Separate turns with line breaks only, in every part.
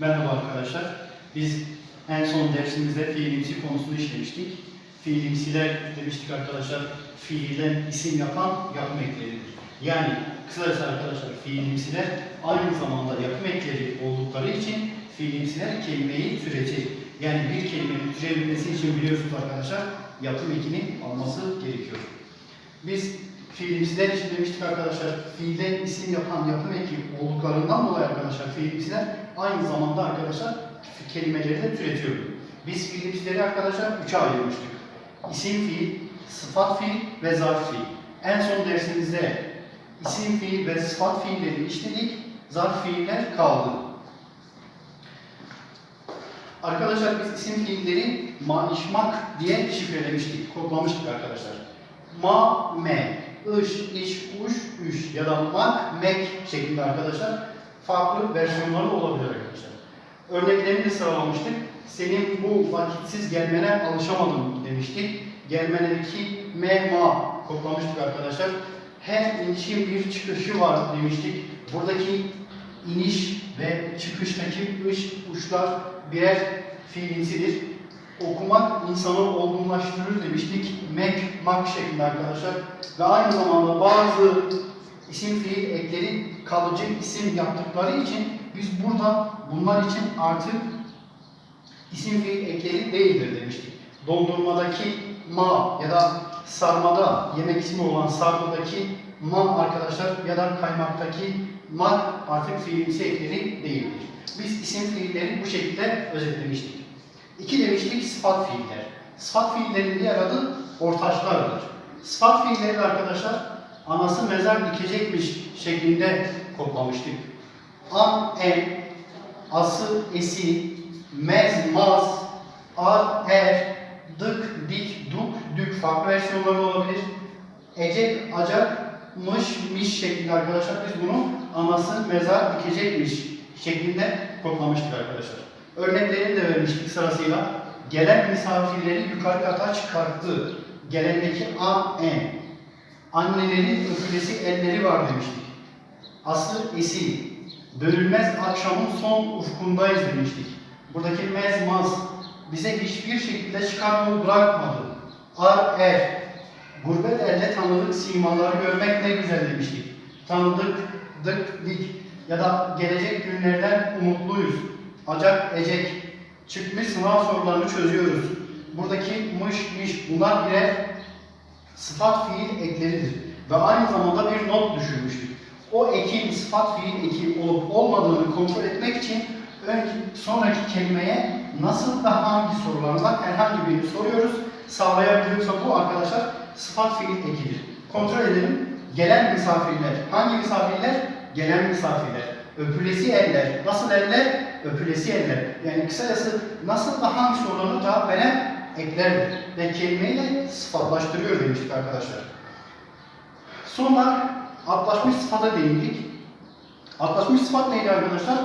Merhaba arkadaşlar. Biz en son dersimizde fiilimsi konusunu işlemiştik. Fiilimsiler demiştik arkadaşlar, fiilden isim yapan yapım ekleridir. Yani kısacası arkadaşlar fiilimsiler aynı zamanda yapım ekleri oldukları için fiilimsiler kelimeyi türetir. Yani bir kelimenin türebilmesi için biliyorsunuz arkadaşlar yapım ekinin alması gerekiyor. Biz fiilimsiler için demiştik arkadaşlar, fiilden isim yapan yapım eki olduklarından dolayı arkadaşlar fiilimsiler aynı zamanda arkadaşlar kelimeleri de türetiyor. Biz fiilimsileri arkadaşlar üçe ayırmıştık. İsim fiil, sıfat fiil ve zarf fiil. En son dersimizde isim fiil ve sıfat fiilleri işledik, zarf fiiller kaldı. Arkadaşlar biz isim fiilleri ma, iş, mak diye şifrelemiştik, kodlamıştık arkadaşlar. Ma, me, ış, iş, uş, üş ya da mak, mek şeklinde arkadaşlar farklı versiyonları olabilir arkadaşlar. Örneklerini de sıralamıştık. Senin bu vakitsiz gelmene alışamadım demiştik. Gelmenedeki me, ma kodlamıştık arkadaşlar. Her inişin bir çıkışı var demiştik. Buradaki iniş ve çıkıştaki ış, uçlar birer fiilimsidir. Okumak insanı olgunlaştırır demiştik. Mek, mak şeklinde arkadaşlar. Ve aynı zamanda bazı isim fiil ekleri kalıcı isim yaptıkları için biz burada bunlar için artık isim fiil ekleri değildir demiştik. Dondurmadaki ma ya da sarmada yemek ismi olan sarmadaki ma arkadaşlar ya da kaymaktaki mak artık fiilimsi ekleri değildir. Biz isim fiilleri bu şekilde özetlemiştik. İki demiştik sıfat fiiller. Sıfat fiillerin diğer adı ortaçlardır. Sıfat fiilleri arkadaşlar anası mezar dikecekmiş şeklinde kodlamıştık. An, en, ası, esi, mez, maz, ar, er, dık, dik, duk, dük farklı versiyonları olabilir. Ecek, acak, mış, miş şeklinde arkadaşlar biz bunu anası mezar dikecekmiş şeklinde kodlamıştık arkadaşlar. Örneklerini de vermiştik sırasıyla. Gelen misafirleri yukarı kata çıkarttı. Gelendeki an, en. Annelerin öpülesi elleri var demiştik. Aslı esi. Bölünmez akşamın son ufkundayız demiştik. Buradaki mezmaz bize hiçbir şekilde çıkarmayı bırakmadı. Ar er. Gurbet elde tanıdık simaları görmek ne güzel demiştik. Tanıdık, dık, dik ya da gelecek günlerden umutluyuz. Acak, ecek. Çıkmış sınav sorularını çözüyoruz. Buradaki mış, miş bunlar birer sıfat fiil ekleridir. Ve aynı zamanda bir not düşürmüştük. O ekin sıfat fiil eki olup olmadığını kontrol etmek için önce, sonraki kelimeye nasıl ve hangi sorularından herhangi birini soruyoruz. Sağlayabiliyorsa bu arkadaşlar sıfat fiil ekidir. Kontrol edelim. Gelen misafirler. Hangi misafirler? Gelen misafirler. Öpülesi eller. Nasıl eller? Öpülesi eller. Yani kısacası nasıl ve hangi sorularına cevap veren eklerdir. Ve kelimeyle sıfatlaştırıyor demiştik arkadaşlar. Sonra atlaşmış sıfata değindik. Atlaşmış sıfat neydi arkadaşlar?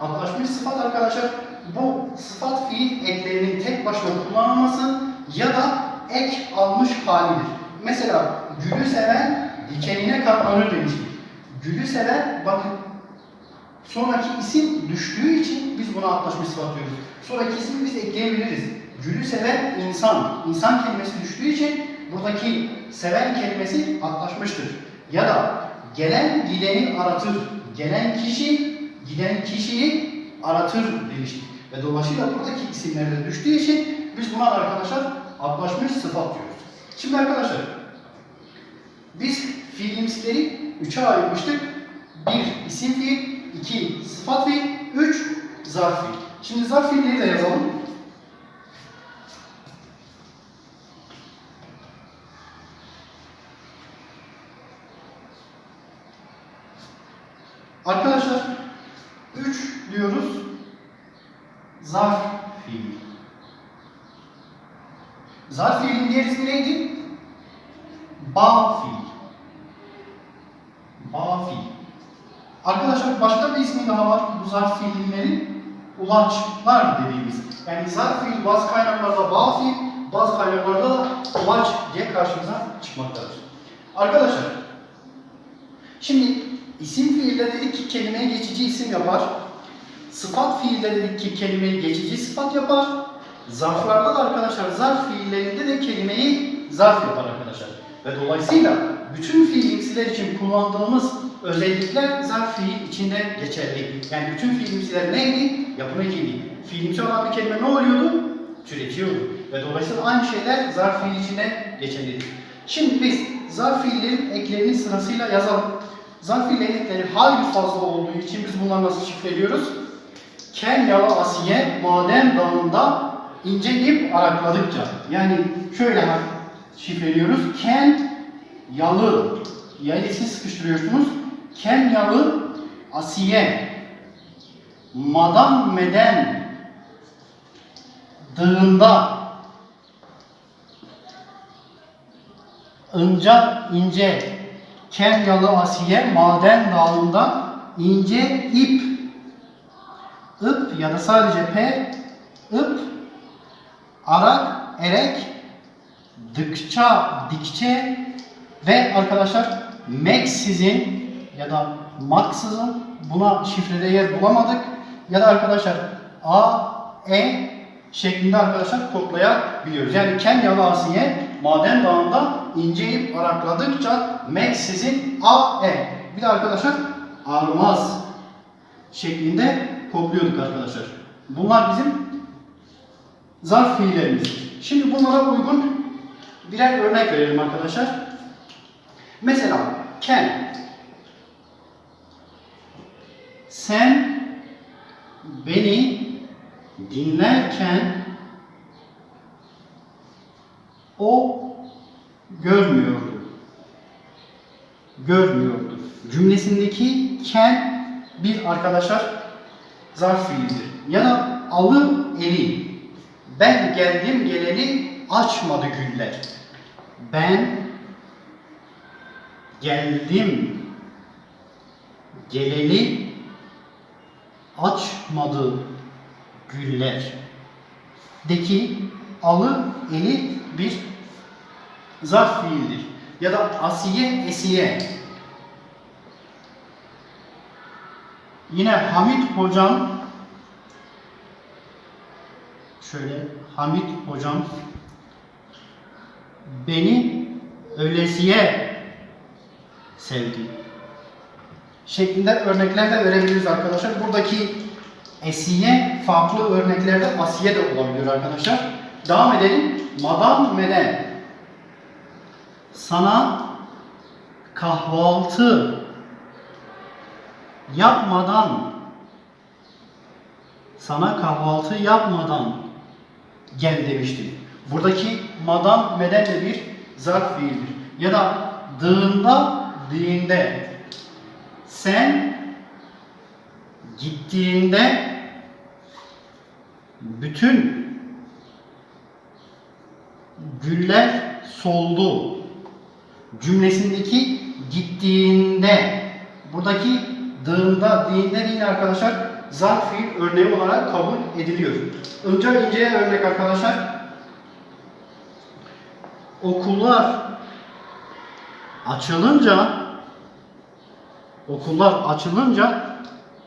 Atlaşmış sıfat arkadaşlar bu sıfat fiil eklerinin tek başına kullanılması ya da ek almış halidir. Mesela gülü seven dikenine katlanır demiştik. Gülü seven bakın sonraki isim düştüğü için biz buna atlaşmış sıfat diyoruz. Sonraki ismi biz ekleyebiliriz. Gülü seven insan. İnsan kelimesi düştüğü için buradaki seven kelimesi atlaşmıştır. Ya da gelen gideni aratır. Gelen kişi giden kişiyi aratır demiştik. Ve dolayısıyla buradaki isimlerde düştüğü için biz buna arkadaşlar atlaşmış sıfat diyoruz. Şimdi arkadaşlar biz fiilimsileri üçe ayırmıştık. Bir isim fiil, iki sıfat fiil, üç zarf fiil. Şimdi zarf fiilleri de yazalım. Arkadaşlar 3 diyoruz. Zarf fiil. Zarf fiilin diğer ismi neydi? Ba fiil. Ba fiil. Arkadaşlar başka bir ismi daha var bu zarf fiilleri. Ulaçlar dediğimiz. Yani zarf fiil bazı kaynaklarda ba fiil, bazı kaynaklarda da ulaç diye karşımıza çıkmaktadır. Arkadaşlar şimdi isim fiiller dedik ki kelimeye geçici isim yapar. sıfat fiilde dedik ki kelimeyi geçici sıfat yapar. Zarflarda da arkadaşlar zarf fiillerinde de kelimeyi zarf yapar arkadaşlar. Ve dolayısıyla bütün fiilimsiler için kullandığımız özellikler zarf fiil içinde geçerli. Yani bütün fiilimsiler neydi? Yapım ekiydi. Fiilimsi olan bir kelime ne oluyordu? Türetiyordu. Ve dolayısıyla aynı şeyler zarf fiil içinde geçerlidir. Şimdi biz zarf fiillerin eklerini sırasıyla yazalım. Zarf fiillerin ekleri hayli fazla olduğu için biz bunları nasıl şifreliyoruz? Kenyalı Asiye maden dağında ince ip arakladıkça. Yani şöyle şifreliyoruz. Ken yalı yayısını sıkıştırıyorsunuz. Kenyalı Asiye madan meden dağında ince ince Kenyalı Asiye maden dağında ince ip. Ip ya da sadece p. Ip arak erek dıkça dikçe ve arkadaşlar meksizin ya da maksızın buna şifrede yer bulamadık. Ya da arkadaşlar a e şeklinde arkadaşlar kodlayabiliyoruz. Yani Kenyalı Asiye maden dağında ince ip arakladıkça meksizin a e bir de arkadaşlar armaz şeklinde kodluyorduk arkadaşlar. Bunlar bizim zarf fiillerimiz. Şimdi bunlara uygun birer örnek verelim arkadaşlar. Mesela ken sen beni dinlerken o görmüyordu. Görmüyordu. Cümlesindeki ken bir arkadaşlar zarf fiildir. Ya da alır eli. Ben geldim geleli açmadı güller. Ben geldim geleli açmadı güller. Deki alı eli bir zarf fiildir. Ya da asiye esiye. Yine Hamit hocam şöyle Hamit hocam beni öylesiye sevdi şeklinde örnekler de verebiliriz arkadaşlar. Buradaki esiye farklı örneklerde asiye de olabiliyor arkadaşlar. Devam edelim. Madam Meden sana kahvaltı yapmadan sana kahvaltı yapmadan gel demiştim. Buradaki madam meden de bir zarf fiildir. Ya da dığında, diyinde sen gittiğinde bütün güller soldu cümlesindeki gittiğinde buradaki dığında, diyinde yine arkadaşlar zarf fiil örneği olarak kabul ediliyor. Önce inceye örnek arkadaşlar. Okullar açılınca okullar açılınca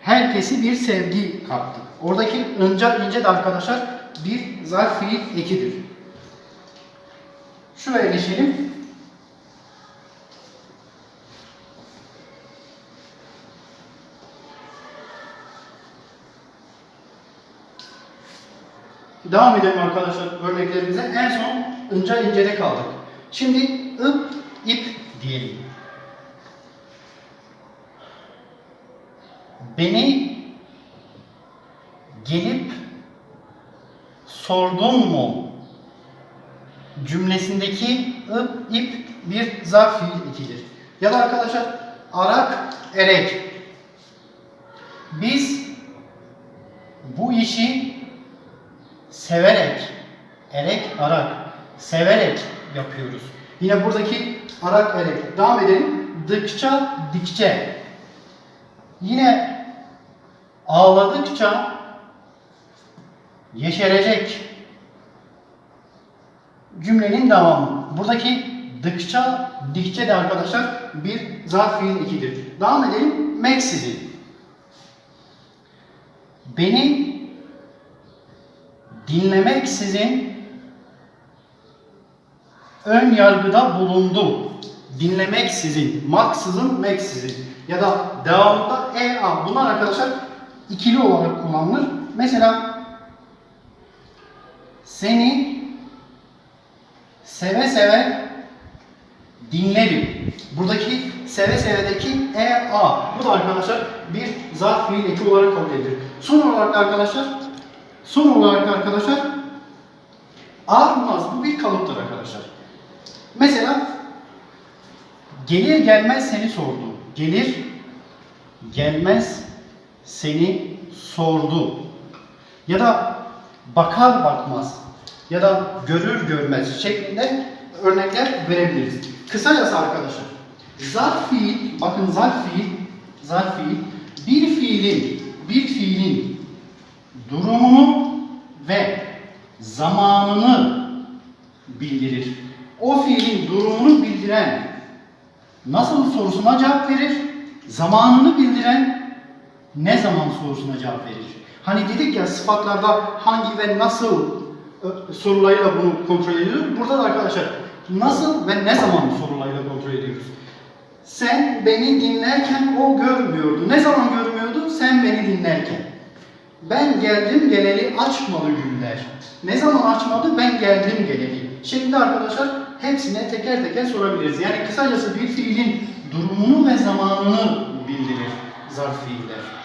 herkesi bir sevgi kaptı. Oradaki önce ince de arkadaşlar bir zarf fiil ekidir. Şuraya geçelim. Devam edelim arkadaşlar örneklerimize. En son ince incede kaldık. Şimdi ıp, ip diyelim. Beni gelip sordun mu cümlesindeki ıp, ip bir zarf fiil ikidir. Ya da arkadaşlar arak, erek. Biz bu işi severek, erek, arak, severek yapıyoruz. Yine buradaki arak, erek. Devam edelim. Dıkça, dikçe. Yine ağladıkça yeşerecek cümlenin devamı. Buradaki dıkça, dikçe de arkadaşlar bir zarf fiil ikidir. Devam edelim. Meksizin. beni dinlemeksizin ön yargıda bulundu. Dinlemeksizin, maksızın, meksizin. Ya da devamında e a. Bunlar arkadaşlar ikili olarak kullanılır. Mesela seni seve seve dinlerim. Buradaki seve sevedeki e a. Bu da arkadaşlar bir zarf fiil eki olarak kabul edilir. Son olarak arkadaşlar son olarak arkadaşlar armaz bu bir kalıptır arkadaşlar. Mesela gelir gelmez seni sordu. Gelir gelmez seni sordu. Ya da bakar bakmaz ya da görür görmez şeklinde örnekler verebiliriz. Kısacası arkadaşlar zarf fiil, bakın zarf fiil, zarf fiil bir fiilin, bir fiilin durumunu ve zamanını bildirir. O fiilin durumunu bildiren nasıl sorusuna cevap verir, zamanını bildiren ne zaman sorusuna cevap verir. Hani dedik ya sıfatlarda hangi ve nasıl sorularıyla bunu kontrol ediyoruz. Burada da arkadaşlar nasıl ve ne zaman sorularıyla kontrol ediyoruz. Sen beni dinlerken o görmüyordu. Ne zaman görmüyordu? Sen beni dinlerken. Ben geldim geleli açmadı güller. Ne zaman açmadı? Ben geldim geleli. Şimdi arkadaşlar hepsine teker teker sorabiliriz. Yani kısacası bir fiilin durumunu ve zamanını bildirir zarf fiiller.